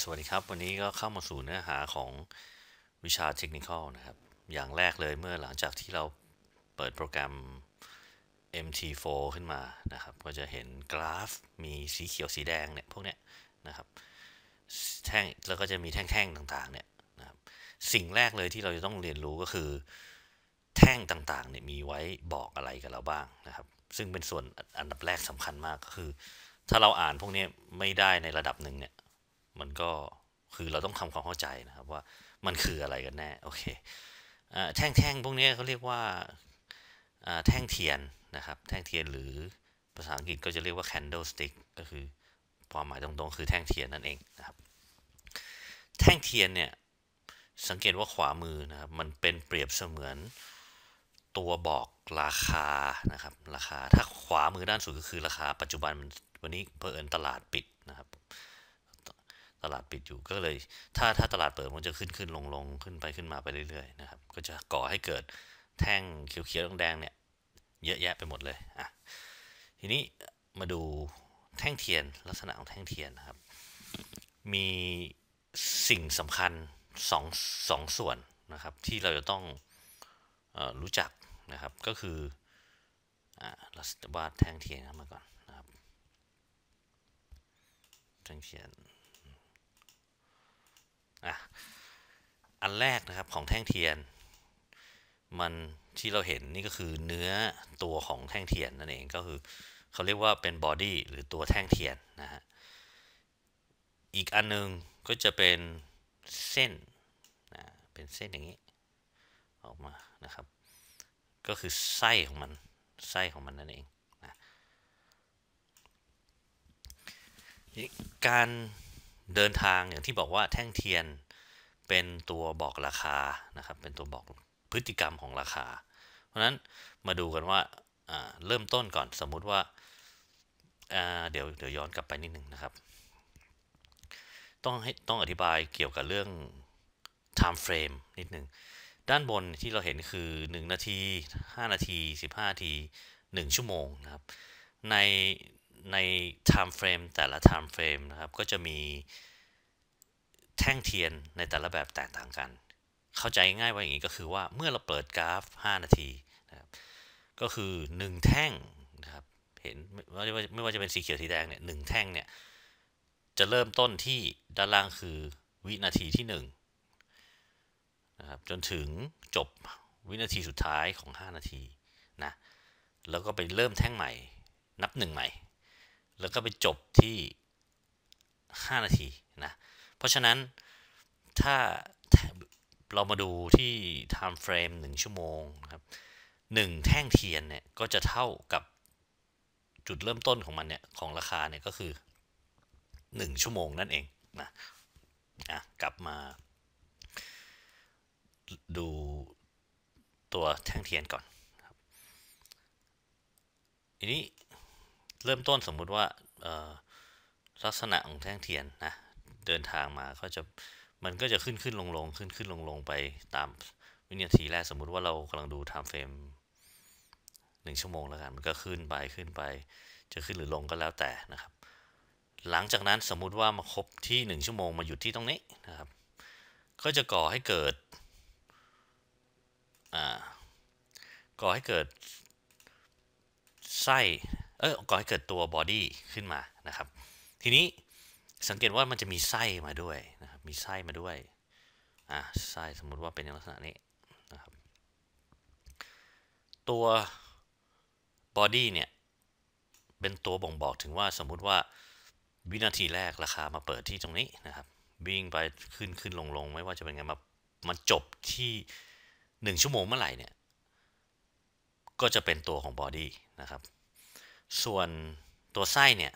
สวัสดีครับ วันนี้ก็เข้ามาสู่เนื้อหาของวิชาเทคนิคนะครับ อย่างแรกเลยเมื่อหลังจากที่เราเปิดโปรแกรม MT4 ขึ้นมานะครับ ก็จะเห็นกราฟมีสีเขียวสีแดงเนี่ยพวกเนี้ยนะครับแท่งแล้วก็จะมีแท่งๆต่างๆเนี่ยนะครับสิ่งแรกเลยที่เราจะต้องเรียนรู้ก็คือ แท่งต่างๆเนี่ยมีไว้บอกอะไรกับเราบ้างนะครับ ซึ่งเป็นส่วนอันดับแรกสำคัญมากก็คือ ถ้าเราอ่านพวกนี้ไม่ได้ในระดับหนึ่งเนี่ย มันก็คือเราต้องทำความเข้าใจนะครับว่ามันคืออะไรกันแน่โอเคอ่าแท่งๆพวกนี้เขาเรียกว่าแท่งเทียนนะครับ แท่งเทียนหรือภาษาอังกฤษก็จะเรียกว่า candlestick ก็คือความหมายตรงๆ คือแท่งเทียนนั่นเองนะครับ แท่งเทียนเนี่ยสังเกตว่าขวามือนะครับมันเป็นเปรียบเสมือนตัวบอกราคานะครับราคาถ้าขวามือด้านสุดก็คือราคาปัจจุบันวันนี้เพิ่นตลาดปิดนะครับ ตลาดปิดอยู่ก็เลย ถ้าถ้าตลาดเปิดมันจะขึ้นขึ้นลงลงขึ้นไปขึ้นมาไปเรื่อยๆนะครับ ก็จะก่อให้เกิดแท่งเขียวๆแดงๆเนี่ยเยอะแยะไปหมดเลยอะทีนี้มาดูแท่งเทียนลักษณะของแท่งเทียนนะครับ มีสิ่งสำคัญสองสองส่วนนะครับ ที่เราจะต้องอรู้จักนะครับก็คืออเราจะวาดแท่งเทียนขึ้นมาก่อนนะครับแท่งเทียน อะอันแรกนะครับของแท่งเทียน มันที่เราเห็นนี่ก็คือเนื้อตัวของแท่งเทียนนั่นเองก็คือเขาเรียกว่าเป็นบอดี้หรือตัวแท่งเทียนนะฮะอีกอันนึงก็จะเป็นเส้นนะเป็นเส้นอย่างนี้ ออกมานะครับ ก็คือไส้ของมันไส้ของมันนั่นเองนะการ เดินทางอย่างที่บอกว่าแท่งเทียนเป็นตัวบอกราคานะครับ เป็นตัวบอกพฤติกรรมของราคา เพราะฉะนั้นมาดูกันว่าเริ่มต้นก่อนสมมุติว่าเดี๋ยวเดี๋ยวย้อนกลับไปนิดหนึ่งนะครับ ต้องให้ต้องอธิบายเกี่ยวกับเรื่อง time frame นิดหนึ่งด้านบนที่เราเห็นคือ 1 นาที 5 นาที 15 นาที 1 ชั่วโมงนะครับ ใน ใน time frame แต่ละ time frame นะครับ ก็จะมีแท่งเทียนในแต่ละแบบแตกต่างกัน เข้าใจง่ายว่าอย่างนี้ก็คือว่าเมื่อเราเปิดกราฟ 5 นาทีนะครับก็คือ 1 แท่งนะครับเห็นไม่ว่าไม่ว่าจะเป็นสีเขียวสีแดงเนี่ยหแท่งเนี่ยจะเริ่มต้นที่ด้านล่างคือวินาทีที่1นะครับจนถึงจบวินาทีสุดท้ายของ 5 นาทีนะแล้วก็ไปเริ่มแท่งใหม่นับหนึ่งใหม่ แล้วก็ไปจบที่ 5 นาทีนะ เพราะฉะนั้นถ้าเรามาดูที่ time frame 1 ชั่วโมงครับ1แท่งเทียนเนี่ย ก็จะเท่ากับจุดเริ่มต้นของมันเนี่ย ของราคาเนี่ยก็คือ 1 ชั่วโมงนั่นเองนะอะกลับมาดูตัวแท่งเทียนก่อนครับทีนี้ เริ่มต้นสมมุติว่าลักษณะของแท่งเทียนนะเดินทางมาก็จะมันก็จะขึ้นขึ้นลงลงขึ้นขึ้นลงลงไปตามวินาทีแรกสมมุติว่าเรากำลังดู time frame หนึ่งชั่วโมงแล้วกันมันก็ขึ้นไปขึ้นไป จะขึ้นหรือลงก็แล้วแต่นะครับ หลังจากนั้นสมมุติว่ามาครบที่ 1 ชั่วโมงมาหยุดที่ตรงนี้นะครับ ก็จะก่อให้เกิดก่อให้เกิดไส้ เออก่อให้เกิดตัวบอดี้ขึ้นมานะครับ ทีนี้สังเกตว่ามันจะมีไส้มาด้วยนะครับมีไส้มาด้วยอ่าไส้สมมุติว่าเป็นลักษณะนี้นะครับตัวบอดี้เนี่ยเป็นตัวบ่งบอกถึงว่าสมมุติว่าวินาทีแรกราคามาเปิดที่ตรงนี้นะครับวิ่งไปขึ้นขึ้นลงลงไม่ว่าจะเป็นไงมามาจบที่หนึ่งชั่วโมงเมื่อไหร่เนี่ยก็จะเป็นตัวของบอดี้นะครับ ส่วนตัวไส้เนี่ย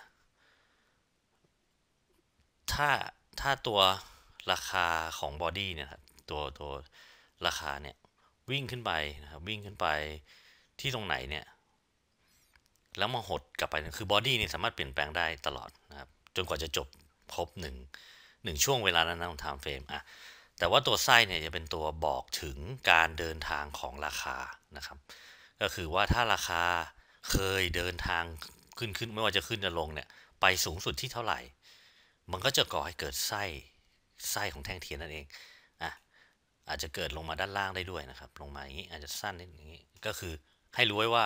ถ้าถ้าตัวราคาของบอดี้เนี่ยครับตัวตัวราคาเนี่ยวิ่งขึ้นไปนะครับวิ่งขึ้นไปที่ตรงไหนเนี่ย แล้วมาหดกลับไปคือบอดี้นี่สามารถเปลี่ยนแปลงได้ตลอดนะครับจนกว่าจะจบครบหนึ่งหนึ่งช่วงเวลานั้นของไทม์เฟรมอะแต่ว่าตัวไส้เนี่ยจะเป็นตัวบอกถึงการเดินทางของราคานะครับ ก็คือว่าถ้าราคา เคยเดินทางขึ้นขึ้นไม่ว่าจะขึ้นจะลงเนี่ย ไปสูงสุดที่เท่าไหร่ มันก็จะก่อให้เกิดไส้ไส้ของแท่งเทียนนั่นเองอะอาจจะเกิดลงมาด้านล่างได้ด้วยนะครับ ลงมาอย่างนี้อาจจะสั้นนิดอย่างนี้ก็คือให้รู้ไว้ว่า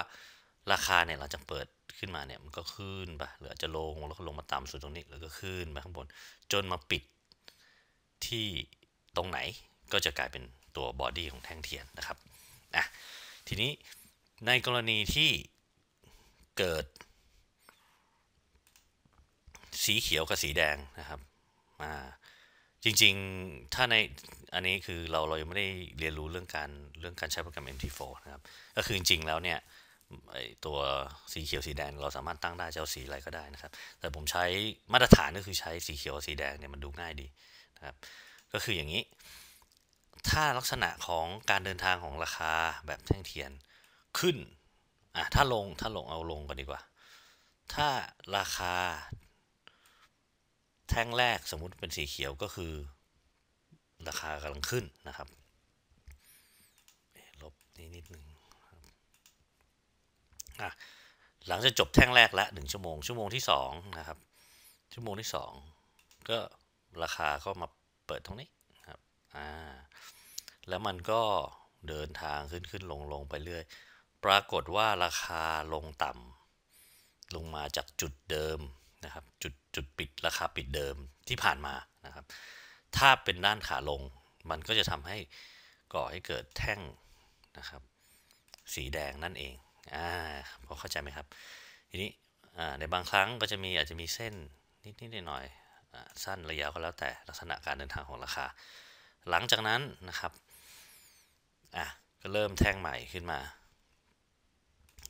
ราคาเนี่ยเราจะเปิดขึ้นมาเนี่ยมันก็ขึ้นไปหรืออาจจะลงแล้วก็ลงมาต่ำสุดตรงนี้แล้วก็ขึ้นไปข้างบน จนมาปิดที่ตรงไหนก็จะกลายเป็นตัวบอดี้ของแท่งเทียนนะครับอะทีนี้ในกรณีที่ เกิด สีเขียวกับสีแดงนะครับอ่าจริงๆ ถ้าในอันนี้คือเราเรายังไม่ได้เรียนรู้เรื่องการเรื่องการใช้โปรแกรม MT4 นะครับ ก็คือจริงๆ แล้วเนี่ยตัวสีเขียวสีแดงเราสามารถตั้งได้จะเอาสีอะไรก็ได้นะครับ แต่ผมใช้มาตรฐานก็คือใช้สีเขียวสีแดงเนี่ยมันดูง่ายดีนะครับ ก็คืออย่างนี้ ถ้าลักษณะของการเดินทางของราคาแบบแท่งเทียนขึ้น อะถ้าลงถ้าลงเอาลงกันดีกว่า ถ้าราคา แท่งแรกสมมุติเป็นสีเขียวก็คือ ราคากำลังขึ้นนะครับลบนี้นิดนึงอะหลังจากจบแท่งแรกละหนึ่งชั่วโมง ชั่วโมงที่สองนะครับ ชั่วโมงที่สองก็ราคาก็มาเปิดตรงนี้ครับอ่าแล้วมันก็เดินทางขึ้นขึ้นลงลงไปเรื่อย ปรากฏว่าราคาลงต่ำลงมาจากจุดเดิมนะครับจุดจุดปิดราคาปิดเดิมที่ผ่านมานะครับ ถ้าเป็นด้านขาลงมันก็จะทำให้ก่อให้เกิดแท่งนะครับ สีแดงนั่นเองอ่าพอเข้าใจไหมครับ ทีนี้ในบางครั้งก็จะมีอาจจะมีเส้นนิดนิดหน่อยสั้นระยะก็แล้วแต่ลักษณะการเดินทางของราคา หลังจากนั้นนะครับอะก็เริ่มแท่งใหม่ขึ้นมา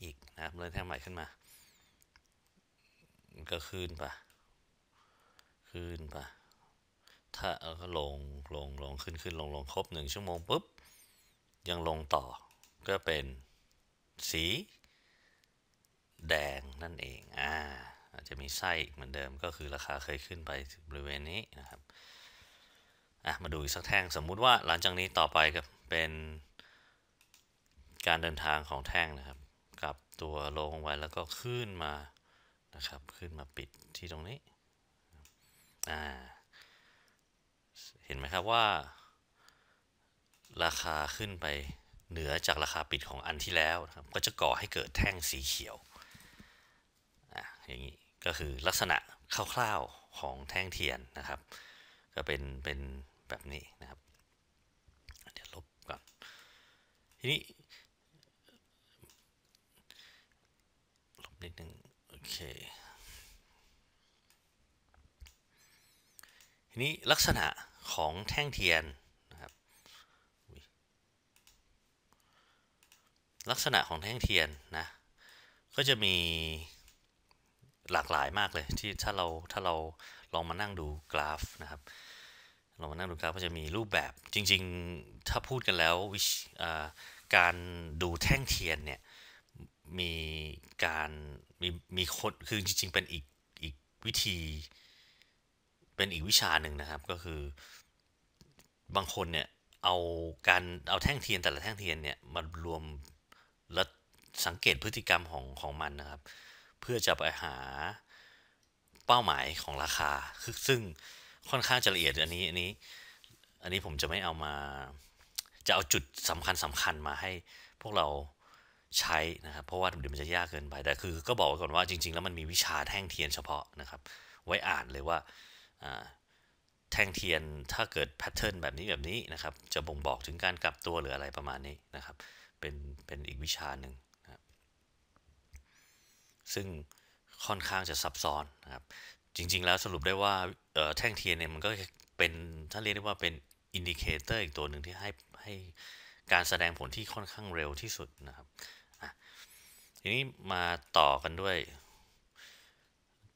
อีกนะครับเริ่มแท่งใหม่ขึ้นมา ก็ขึ้นปะขึ้นปะถ้าเอาก็ลงลงลงขึ้นขึ้นลงลงครบหนึ่งชั่วโมงปุ๊บ ยังลงต่อก็เป็นสี แดงนั่นเองอ่าอาจจะมีไส้เหมือนเดิมก็คือราคาเคยขึ้นไปบริเวณนี้นะครับอะมาดูอีกสักแท่งสมมุติว่าหลังจากนี้ต่อไปก็เป็นการเดินทางของแท่งนะครับ กับตัวลงไว้แล้วก็ขึ้นมานะครับขึ้นมาปิดที่ตรงนี้อ่าเห็นไหมครับว่า ราคาขึ้นไปเหนือจากราคาปิดของอันที่แล้วนะครับก็จะก่อให้เกิดแท่งสีเขียวอะอย่างนี้ก็คือลักษณะคร่าวๆของแท่งเทียนนะครับ ก็เป็นเป็นแบบนี้นะครับ เดี๋ยวลบก่อนทีนี้ลบ นิดหนึ่งโอเคทีนี้ลักษณะของแท่งเทียนนะครับลักษณะของแท่งเทียนนะก็จะมีหลากหลายมากเลยที่ถ้าเราถ้าเราลองมานั่งดูกราฟนะครับลองมานั่งดูกราฟก็จะมีรูปแบบจริง ๆ ถ้าพูดกันแล้วการดูแท่งเทียนเนี่ย มีการมีมีคนคือจริง ๆ เป็นอีกอีกวิธี เป็นอีกวิชาหนึ่งนะครับก็คือบางคนเนี่ยเอาการเอาแท่งเทียนแต่ละแท่งเทียนเนี่ยมารวมแล้วสังเกตพฤติกรรมของของมันนะครับ เพื่อจะไปหาเป้าหมายของราคาคือซึ่งค่อนข้างจะละเอียดอันนี้อันนี้ อันนี้ผมจะไม่เอามา จะเอาจุดสำคัญสำคัญมาให้พวกเรา ใช้นะครับ เพราะว่าเดี๋ยวมันจะยากเกินไป แต่คือก็บอกไว้ก่อนว่าจริง ๆ แล้วมันมีวิชาแท่งเทียนเฉพาะนะครับ ไว้อ่านเลยว่าแท่งเทียนถ้าเกิดแพทเทิร์นแบบนี้แบบนี้นะครับ จะบ่งบอกถึงการกลับตัวหรืออะไรประมาณนี้นะครับ เป็นเป็นอีกวิชาหนึ่งนะครับซึ่งค่อนข้างจะซับซ้อนนะครับ จริง ๆ แล้วสรุปได้ว่าแท่งเทียนเนี่ยมันก็เป็นถ้าเรียกได้ว่าเป็นอินดิเคเตอร์อีกตัวหนึ่งที่ให้ให้การแสดงผลที่ค่อนข้างเร็วที่สุดนะครับ ทีนี้มาต่อกันด้วย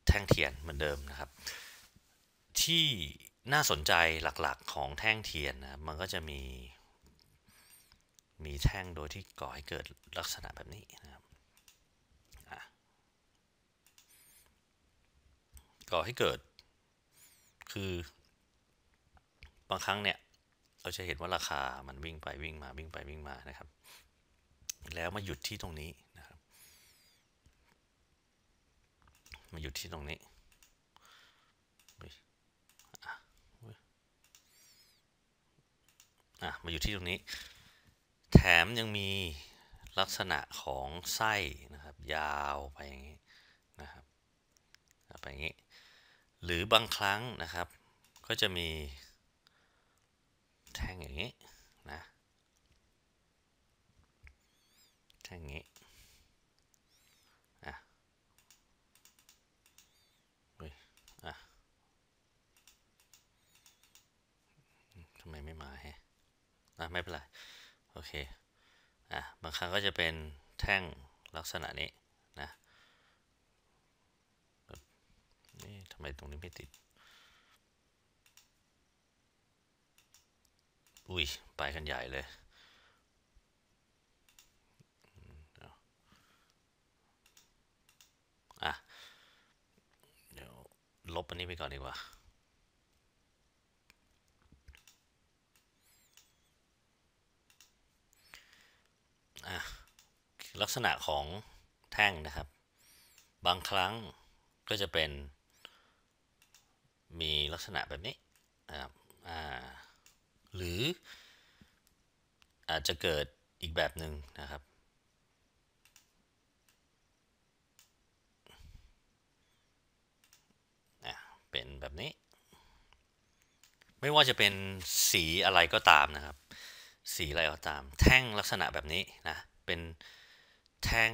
แท่งเทียนเหมือนเดิมนะครับ ที่น่าสนใจหลักๆของแท่งเทียนนะมันก็จะมี มีแท่งโดยที่ก่อให้เกิดลักษณะแบบนี้นะครับก่อให้เกิด คือบางครั้งเนี่ยเราจะเห็นว่าราคามันวิ่งไปวิ่งมาวิ่งไปวิ่งมานะครับ แล้วมาหยุดที่ตรงนี้ มาอยู่ที่ตรงนี้อะมาอยู่ที่ตรงนี้ แถมยังมีลักษณะของไส้นะครับ ยาวไปอย่างนี้นะครับไปอย่างนี้ หรือบางครั้งนะครับ ก็จะมีแทงอย่างนี้นะแทงอย่างนี้ อะไม่เป็นไร โอเค อะบางครั้งก็จะเป็นแท่งลักษณะนี้นะ นี่ทำไมตรงนี้ไม่ติด อุ้ย ไปกันใหญ่เลยอะ เดี๋ยวลบอันนี้ไปก่อนดีกว่า ลักษณะของแท่งนะครับ บางครั้งก็จะเป็น มีลักษณะแบบนี้นะครับหรืออาจจะเกิดอีกแบบหนึ่งนะครับ เป็นแบบนี้ ไม่ว่าจะเป็นสีอะไรก็ตามนะครับ สีอะไรก็ตาม แท่งลักษณะแบบนี้นะเป็นแท่ง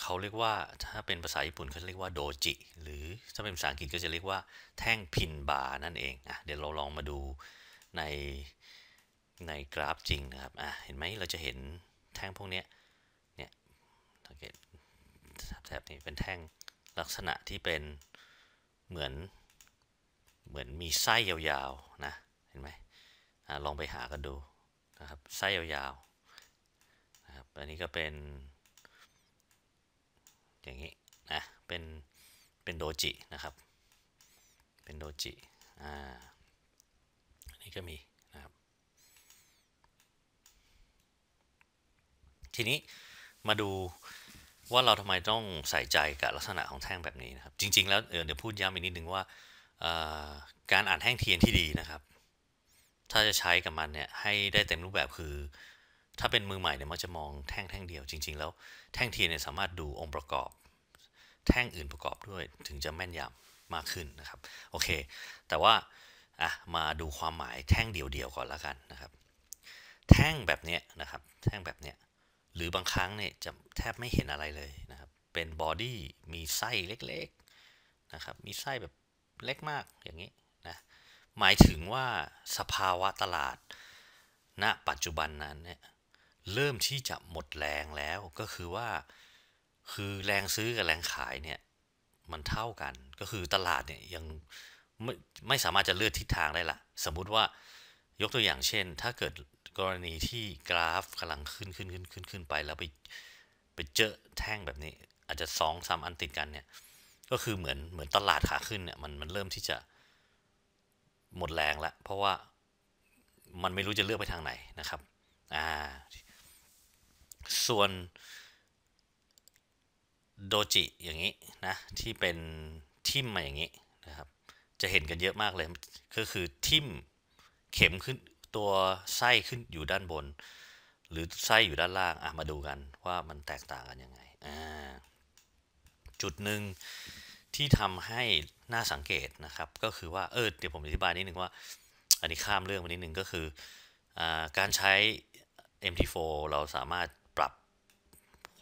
เขาเรียกว่าถ้าเป็นภาษาญี่ปุ่นเขาเรียกว่าโดจิ หรือถ้าเป็นภาษาอังกฤษก็จะเรียกว่าแท่งพินบาร์นั่นเองอะเดี๋ยวเราลองมาดูในในกราฟจริงนะครับอะเห็นไหมเราจะเห็นแท่งพวกนี้เนี่ยสังเกตแถบนี้เป็นแท่งลักษณะที่เป็นเหมือนเหมือนมีไส้ยาวๆนะเห็นไหม ลองไปหากันดูนะครับไส้ยาวๆนะครับอันนี้ก็เป็น อย่างนี้นะเป็นเป็นโดจินะครับ เป็นโดจิอ่าอันนี้ก็มีนะครับ ทีนี้มาดูว่าเราทำไมต้องใส่ใจกับลักษณะของแท่งแบบนี้นะครับ จริง ๆ แล้วเดี๋ยวพูดย้ำอีกนิดนึงว่าการอ่านแท่งเทียนที่ดีนะครับ ถ้าจะใช้กับมันเนี่ยให้ได้เต็มรูปแบบคือ ถ้าเป็นมือใหม่เนี่ยมันจะมองแท่งแท่งเดียวจริง ๆ แล้วแท่งเทียนเนี่ยสามารถดูองค์ประกอบ แท่งอื่นประกอบด้วยถึงจะแม่นยำมากขึ้นนะครับโอเค แต่ว่าอะมาดูความหมายแท่งเดียวๆก่อนละกันนะครับ แท่งแบบเนี้ยนะครับ แท่งแบบเนี้ยหรือบางครั้งเนี่ยจะแทบไม่เห็นอะไรเลยนะครับ เป็นบอดี้มีไส้เล็กๆนะครับ มีไส้แบบเล็กมากอย่างนี้ หมายถึงว่าสภาวะตลาด ณปัจจุบันนั้นเนี่ยเริ่มที่จะหมดแรงแล้วก็คือว่า คือแรงซื้อกับแรงขายเนี่ยมันเท่ากันก็คือตลาดเนี่ยยังไม่ไม่สามารถจะเลือกทิศทางได้ละสมมุติว่ายกตัวอย่างเช่น ถ้าเกิดกรณีที่กราฟกำลังขึ้นขึ้นขึ้นขึ้นขึ้นไป แล้วไปไปเจอแท่งแบบนี้ อาจจะสองสามอันติดกันเนี่ยก็คือเหมือนเหมือนตลาดขาขึ้นเนี่ยมันมันเริ่มที่จะ หมดแรงล้วเพราะว่ามันไม่รู้จะเลือกไปทางไหนนะครับอ่าส่วนโดจิอย่างนี้นะที่เป็นทิมมาอย่างนี้นะครับ จะเห็นกันเยอะมากเลยก็คือทิมเข็มขึ้นตัวไส้ขึ้นอยู่ด้านบน หรือไส้อยู่ด้านล่างอะมาดูกันว่ามันแตกต่างกันยังไงอ่าจุดหนึ่งที่ทำให้ น่าสังเกตนะครับ ก็คือว่าเออเดี๋ยวผมอธิบายนิดนึงว่า อันนี้ข้ามเรื่องไปนิดนึงก็คืออการใช้ MT4 เราสามารถปรับ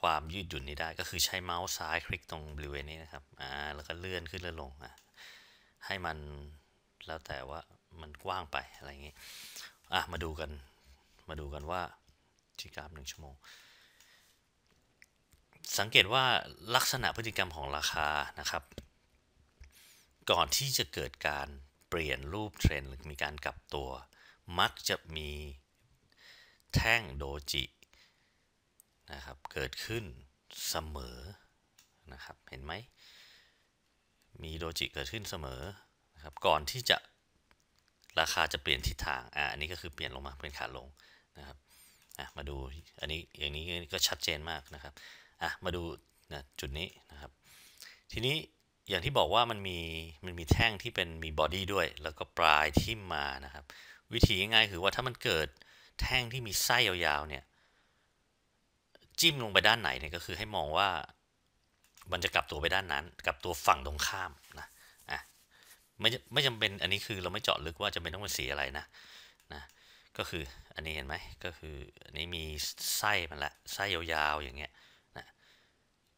ความยืดหยุ่นนี้ได้ ก็คือใช้เมาส์ซ้ายคลิกตรงบริเวณนี้นะครับอ่าแล้วก็เลื่อนขึ้นเลื่อนลงอะให้มันแล้วแต่ว่ามันกว้างไปอะไรอย่างนี้อะมาดูกันมาดูกันว่าที่กราฟหนึ่งชั่วโมง สังเกตว่าลักษณะพฤติกรรมของราคานะครับ ก่อนที่จะเกิดการเปลี่ยนรูปเทรนหรือมีการกลับตัว มักจะมีแท่งโดจินะครับเกิดขึ้นเสมอนะครับเห็นไหมมีโดจิเกิดขึ้นเสมอนะครับก่อนที่จะราคาจะเปลี่ยนทิศทางอ่าอันนี้ก็คือเปลี่ยนลงมาเป็นขาลงนะครับอะมาดูอันนี้อย่างนี้ก็ชัดเจนมากนะครับอะมาดูนะจุดนี้นะครับ ทีนี้ อย่างที่บอกว่ามันมีมันมีแท่งที่เป็นมีบอดี้ด้วย แล้วก็ปลายทิ่มมานะครับ วิธีง่ายๆคือว่าถ้ามันเกิดแท่งที่มีไส้ยาวๆเนี่ยจิ้มลงไปด้านไหนเนี่ยก็คือให้มองว่ามันจะกลับตัวไปด้านนั้น กลับตัวฝั่งตรงข้ามนะอะไม่ไม่จำเป็นอันนี้คือเราไม่เจาะลึกว่าจะเป็นต้องเป็นสีอะไรนะนะก็คืออันนี้เห็นไหมก็คืออันนี้มีไส้มันละไส้ยาวๆอย่างเงี้ย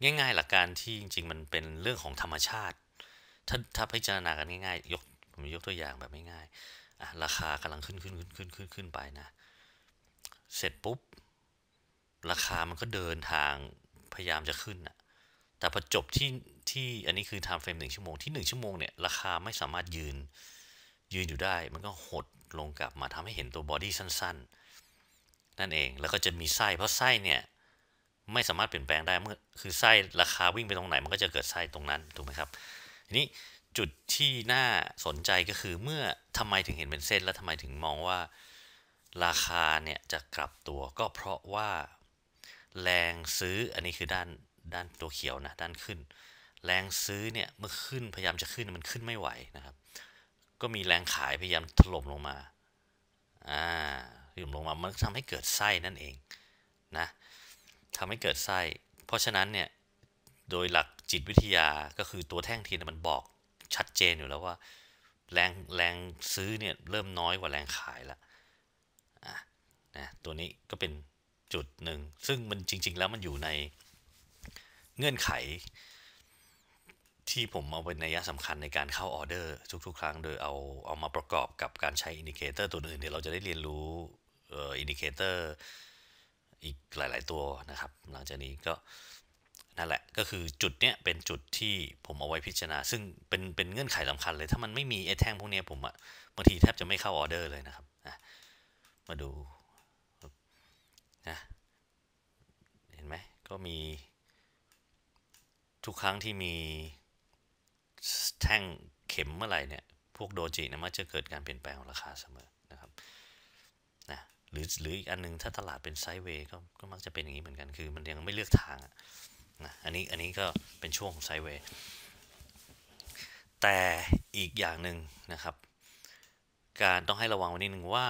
ง่าย ๆ หลักการที่จริง ๆ มันเป็นเรื่องของธรรมชาติ ถ้าถ้าพิจารณากันง่ายๆยกผมยกตัวอย่างแบบง่ายๆอะราคากำลังขึ้นขึ้นขึ้นขึ้นขึ้นขึ้นไปนะ เสร็จปุ๊บ ราคามันก็เดินทางพยายามจะขึ้นอะแต่พอจบที่ที่อันนี้คือ time frame หนึ่งชั่วโมงที่หนึ่งชั่วโมงเนี่ยราคาไม่สามารถยืนยืนอยู่ได้ มันก็หดลงกลับมาทำให้เห็นตัวบอดี้สั้น ๆ นั่นเองแล้วก็จะมีไส้เพราะไส้เนี่ย ไม่สามารถเปลี่ยนแปลงได้เมื่อคือไส้ราคาวิ่งไปตรงไหนมันก็จะเกิดไส้ตรงนั้นถูกไหมครับทีนี้จุดที่น่าสนใจก็คือเมื่อทำไมถึงเห็นเป็นเส้น แล้วทำไมถึงมองว่า ราคาเนี่ยจะกลับตัวก็เพราะว่าแรงซื้ออันนี้คือด้านด้านตัวเขียวนะด้านขึ้น แรงซื้อเนี่ยเมื่อขึ้นพยายามจะขึ้นมันขึ้นไม่ไหวนะครับ ก็มีแรงขายพยายามถล่มลงมาอ่าถล่มลงมามันทำให้เกิดไส้นั่นเองนะ ทำให้เกิดไส้ เพราะฉะนั้นเนี่ยโดยหลักจิตวิทยาก็คือตัวแท่งเทียนมันบอกชัดเจนอยู่แล้วว่า แรงแรงซื้อเนี่ยเริ่มน้อยกว่าแรงขายแล้วนะตัวนี้ก็เป็นจุดหนึ่ง ซึ่งมันจริง ๆ แล้วมันอยู่ในเงื่อนไข ที่ผมเอาเป็นนัยสำคัญในการเข้าออเดอร์ทุก ๆ ครั้ง โดยเอาเอามาประกอบกับการใช้อินดิเคเตอร์ตัวอื่นเดี๋ยวเราจะได้เรียนรู้อินดิเคเตอร์ อีกหลาย ๆ ตัวนะครับ หลังจากนี้ก็นั่นแหละก็คือจุดเนี้ยเป็นจุดที่ผมเอาไว้พิจารณา ซึ่งเป็นเป็นเงื่อนไขสำคัญเลย ถ้ามันไม่มีไอ้แท่งพวกนี้ผมอะบางทีแทบจะไม่เข้าออเดอร์เลยนะครับมาดูนะเห็นไหมก็มีทุกครั้งที่มีแท่งเข็มเมื่อไหร่เนี่ยพวกโดจินะมันจะเกิดการเปลี่ยนแปลงของราคาเสมอ หรือหรืออีกอันนึงถ้าตลาดเป็นไซด์เวย์ก็ก็มักจะเป็นอย่างนี้เหมือนกันคือมันยังไม่เลือกทางอะนะอันนี้อันนี้ก็เป็นช่วงของไซด์เวย์แต่อีกอย่างหนึ่งนะครับ การต้องให้ระวังวันนี้หนึ่งว่า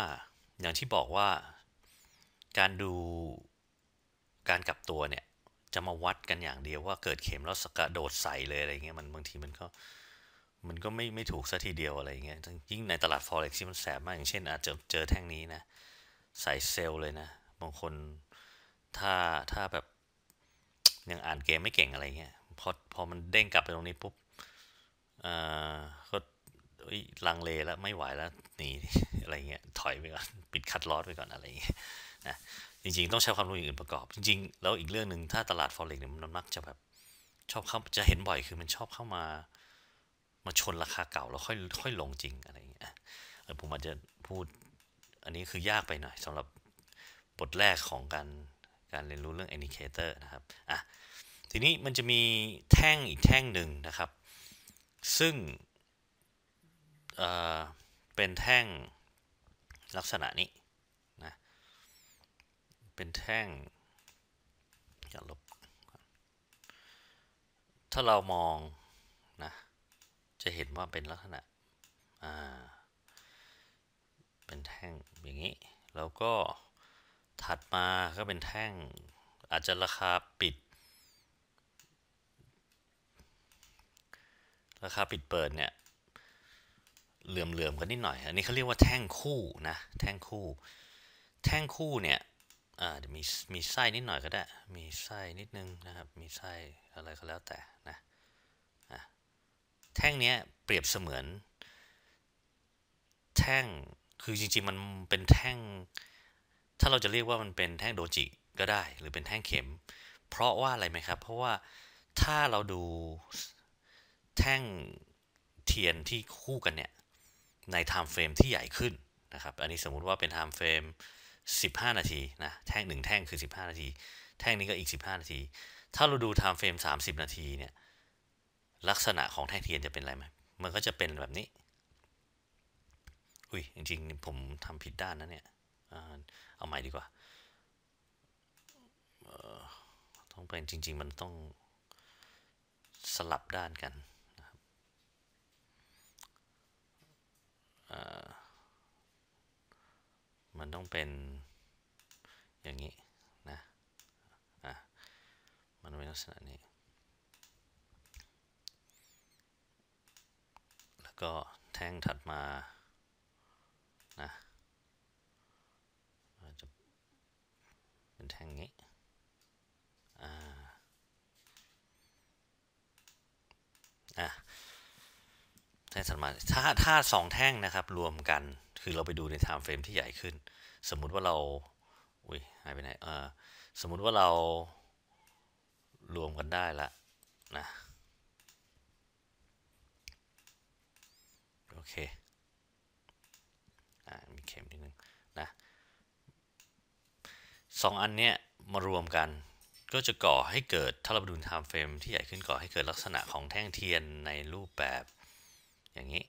อย่างที่บอกว่าการดูการกลับตัวเนี่ยจะมาวัดกันอย่างเดียวว่าเกิดเข็มแล้วสกระโดดใส่เลยอะไรเงี้ยมันบางทีมันก็มันก็ไม่ไม่ถูกซะทีเดียวอะไรเงี้ยยิ่งในตลาด forex ที่มันแสบมากอย่างเช่นอาจจะเจอแท่งนี้นะ ใส่เซลเลยนะ บางคนถ้าถ้าแบบยังอ่านเกมไม่เก่งอะไรเงี้ยพอพอมันเด้งกลับไปตรงนี้ปุ๊บอ่าก็ลังเลแล้วไม่ไหวแล้วหนีอะไรเงี้ยถอยไปก่อนปิดคัดลอสไปก่อนอะไรเงี้ยนะจริงๆ ต้องใช้ความรู้อย่างอื่นประกอบ จริง ๆ แล้วอีกเรื่องหนึ่งถ้าตลาดฟอเร็กเนี่ยมันมักจะแบบชอบเข้าจะเห็นบ่อยคือมันชอบเข้ามามาชนราคาเก่าแล้วค่อยค่อยลงจริงอะไรเงี้ยผมอาจจะพูด อันนี้คือยากไปหน่อยสำหรับบทแรกของการการเรียนรู้เรื่อง indicator นะครับอะทีนี้มันจะมีแท่งอีกแท่งหนึ่งนะครับ ซึ่งเเป็นแท่งลักษณะนี้นะเป็นแท่งอย่าลบถ้าเรามองนะจะเห็นว่าเป็นลักษณะอ่า เป็นแท่งอย่างนี้ แล้วก็ถัดมาก็เป็นแท่ง อาจจะราคาปิด ราคาปิดเปิดเนี่ยเหลื่อมๆกันนิดหน่อย อันนี้เขาเรียกว่าแท่งคู่นะ แท่งคู่ แท่งคู่เนี่ยอาเดี๋ยวมีมีไส้นิดหน่อยก็ได้ มีไส้นิดนึงนะครับ มีไส้อะไรก็แล้วแต่นะะแท่งนี้เปรียบเสมือน แท่ง คือจริง ๆ มันเป็นแท่ง ถ้าเราจะเรียกว่ามันเป็นแท่งโดจิก็ได้ หรือเป็นแท่งเข็ม เพราะว่าอะไรไหมครับ เพราะว่าถ้าเราดูแท่งเทียนที่คู่กันเนี่ย ในไทม์เฟรมที่ใหญ่ขึ้นนะครับ อันนี้สมมุติว่าเป็นไทม์เฟรม15 นาทีนะแท่งหนึ่งแท่งคือ 15 นาที แท่งนี้ก็อีก 15 นาที ถ้าเราดูไทม์เฟรม30 นาทีเนี่ยลักษณะของแท่งเทียนจะเป็นอะไรไหมมันก็จะเป็นแบบนี้ อุ้ยจริงๆ ผมทำผิดด้านนะเนี่ยเอาใหม่ดีกว่าต้องเป็นจริง ๆ มันต้องสลับด้านกันนะครับมันต้องเป็นอย่างนี้นะอะมันเป็นลักษณะนี้แล้วก็แท่งถัดมา นะอาจจะเป็นแท่งนี้อ่าอะแท่งถัดมาถ้าถ้าสองแท่งนะครับรวมกันคือเราไปดูใน time frame ที่ใหญ่ขึ้น สมมุติว่าเราอุ้ยหายไปไหนเออสมมุติว่าเรารวมกันได้ละนะโอเค อ่ามีเข็มนิดนึงนะสองอันเนี้ยมารวมกันก็จะก่อให้เกิดถ้าเราดู time frame ที่ใหญ่ขึ้นก่อให้เกิดลักษณะของแท่งเทียนในรูปแบบอย่างนี้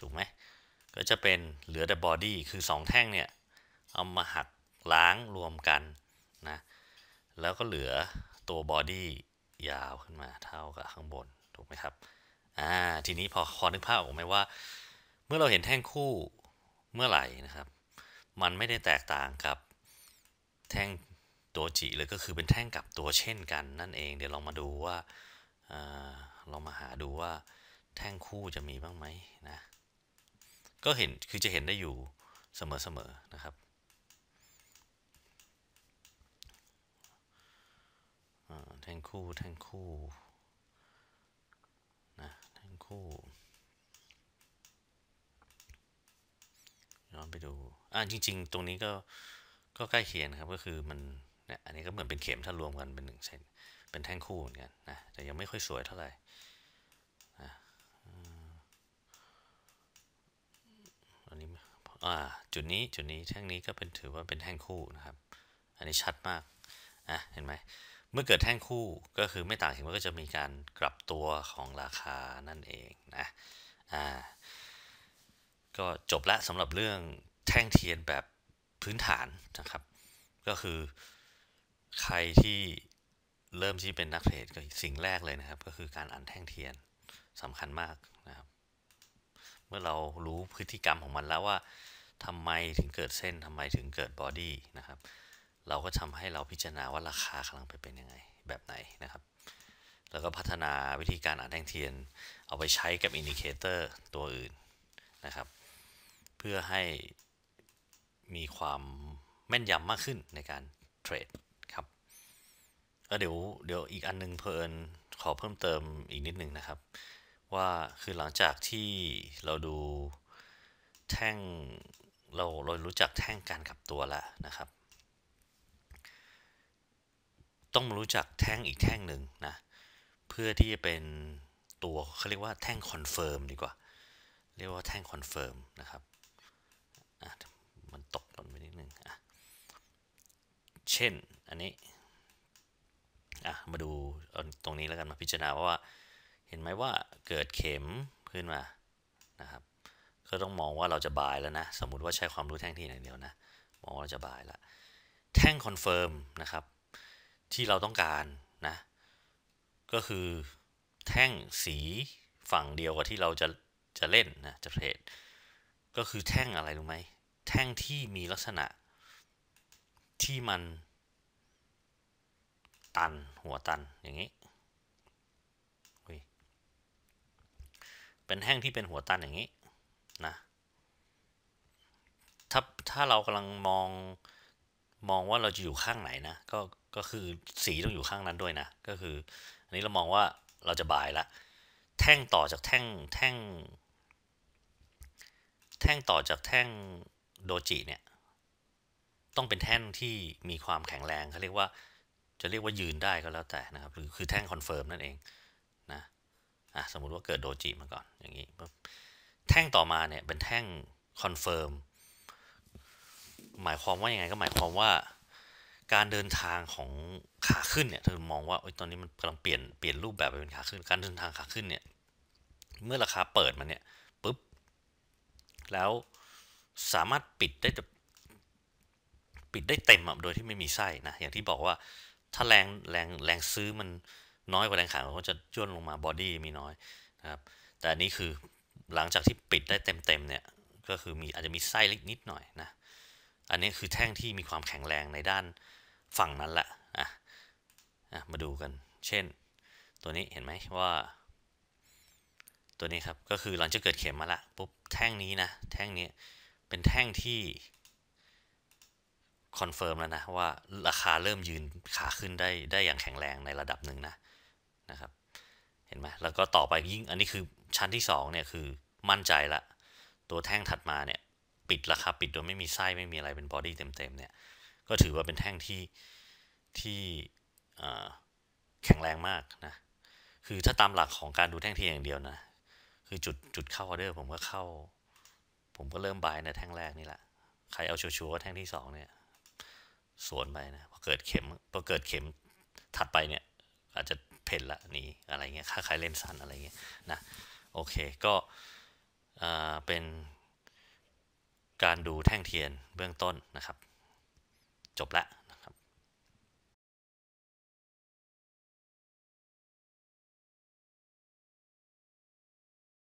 ถูกไหมก็จะเป็นเหลือแต่บอดี้คือ 2 แท่งเนี่ย เอามาหักล้างรวมกันนะแล้วก็เหลือตัวบอดี้ยาวขึ้นมาเท่ากับข้างบน ถูกไหมครับอ่าทีนี้พอคอนึกภาพออกไหมว่า เมื่อเราเห็นแท่งคู่เมื่อไหร่นะครับ มันไม่ได้แตกต่างกับแท่งตัวจิเลยก็คือเป็นแท่งกับตัวเช่นกันนั่นเอง เดี๋ยวลองมาดูว่าลองมาหาดูว่าแท่งคู่จะมีบ้างไหมนะก็เห็นคือจะเห็นได้อยู่เสมอๆนะครับแท่งคู่แท่งคู่ แท่งคู่ย้อนไปดู อ่าจริง ๆ ตรงนี้ก็ก็ใกล้เคียงนะครับก็คือมันเนี่ยอันนี้ก็เหมือนเป็นเข็มถ้ารวมกันเป็นหนึ่งเซนเป็นแท่งคู่เหมือนกันนะแต่ยังไม่ค่อยสวยเท่าไหร่นะอันนี้อ่าจุดนี้จุดนี้แท่งนี้ก็เป็นถือว่าเป็นแท่งคู่นะครับ อันนี้ชัดมากอะเห็นไหม มื่อเกิดแท่งคู่ก็คือไม่ต่างถึงว่าก็จะมีการกลับตัวของราคานั่นเองนะอ่าก็จบละสำหรับเรื่องแท่งเทียนแบบพื้นฐานนะครับ ก็คือใครที่เริ่มที่เป็นนักเทรดก็สิ่งแรกเลยนะครับ ก็คือการอ่านแท่งเทียนสำคัญมากนะครับ เมื่อเรารู้พฤติกรรมของมันแล้วว่าทำไมถึงเกิดเส้นทำไมถึงเกิดบอดี้นะครับ เราก็ทำให้เราพิจารณาว่าราคากำลังไปเป็นยังไงแบบไหนนะครับ แล้วก็พัฒนาวิธีการอ่านแท่งเทียน เอาไปใช้กับอินดิเคเตอร์ตัวอื่นนะครับ เพื่อให้มีความแม่นยำมากขึ้นในการเทรดครับก็เดี๋ยวเดี๋ยวอีกอันนึงเพลินขอเพิ่มเติมอีกนิดหนึ่งนะครับ ว่าคือหลังจากที่เราดูแท่งเราเรารู้จักแท่งการขับตัวแล้วนะครับ ต้องรู้จักแท่งอีกแท่งหนึ่งนะ เพื่อที่จะเป็นตัวเขาเรียกว่าแท่งคอนเฟิร์มดีกว่า เรียกว่าแท่งคอนเฟิร์มนะครับมันตกหล่นไปนิดนึงอะเช่นอันนี้อะมาดูตรงนี้แล้วกันมาพิจารณาว่าเห็นไหมว่าเกิดเข็มขึ้นมานะครับก็ต้องมองว่าเราจะบายแล้วนะ สมมุติว่าใช้ความรู้แท่งที่อย่างเดียวนะ มองว่าเราจะบายแล้วแท่งคอนเฟิร์มนะครับ ที่เราต้องการนะ ก็คือแท่งสีฝั่งเดียวกับที่เราจะจะเล่นนะจะเทรดก็คือแท่งอะไรรู้ไหมแท่งที่มีลักษณะที่มันตันหัวตันอย่างนี้เป็นแท่งที่เป็นหัวตันอย่างนี้นะถ้าถ้าเรากำลังมองมองว่าเราจะอยู่ข้างไหนนะก็ ก็คือสีต้องอยู่ข้างนั้นด้วยนะ ก็คือ อันนี้เรามองว่าเราจะบายละ แท่งต่อจากแท่งแท่ง แท่งต่อจากแท่งโดจิเนี่ย ต้องเป็นแท่งที่มีความแข็งแรงเขาเรียกว่า จะเรียกว่ายืนได้ก็แล้วแต่นะครับ หรือคือแท่งคอนเฟิร์มนั่นเองนะอะสมมุติว่าเกิดโดจิมาก่อนอย่างนี้แท่งต่อมาเนี่ยเป็นแท่งคอนเฟิร์มหมายความว่ายังไงก็หมายความว่า การเดินทางของขาขึ้นเนี่ยเธอมองว่าตอนนี้มันกำลังเปลี่ยนเปลี่ยนรูปแบบไปเป็นขาขึ้น การเดินทางขาขึ้นเนี่ยเมื่อราคาเปิดมาเนี่ยปุ๊บแล้วสามารถปิดได้ปิดได้เต็มอะโดยที่ไม่มีไส้นะอย่างที่บอกว่าถ้าแรงแรงแรงซื้อมันน้อยกว่าแรงขายมันก็จะย่นลงมาบอดี้มีน้อยนะครับแต่อันนี้คือหลังจากที่ปิดได้เต็มๆเนี่ยก็คือมีอาจจะมีไส้เล็กนิดหน่อยนะอันนี้คือแท่งที่มีความแข็งแรงในด้าน ฝั่งนั้นแหละอะอะมาดูกัน เช่น ตัวนี้เห็นไหมว่า ตัวนี้ครับก็คือหลังจากเกิดเข็มมาละปุ๊บแท่งนี้นะแท่งนี้เป็นแท่งที่คอนเฟิร์มแล้วนะว่าราคาเริ่มยืนขาขึ้นได้ได้อย่างแข็งแรงในระดับหนึ่งนะนะครับเห็นไหมแล้วก็ต่อไปยิ่งอันนี้คือชั้นที่2เนี่ยคือมั่นใจละ ตัวแท่งถัดมาเนี่ย ปิดราคาปิดโดยไม่มีไส้ไม่มีอะไรเป็นบอดี้เต็มๆเนี่ย ก็ถือว่าเป็นแท่งที่ที่แข็งแรงมากนะ คือถ้าตามหลักของการดูแท่งเทียนอย่างเดียวนะ คือจุดจุดเข้าออเดอร์ผมก็เข้า ผมก็เริ่มบายในแท่งแรกนี่แหละ ใครเอาชัวร์ๆแท่งที่2เนี่ย สวนไปนะ พอเกิดเข็ม พอเกิดเข็มถัดไปเนี่ย อาจจะเพนละนี่อะไรเงี้ย ค่าใครเล่นสั้นอะไรเงี้ยนะ โอเค ก็เป็นการดูแท่งเทียนเบื้องต้นนะครับ จบละ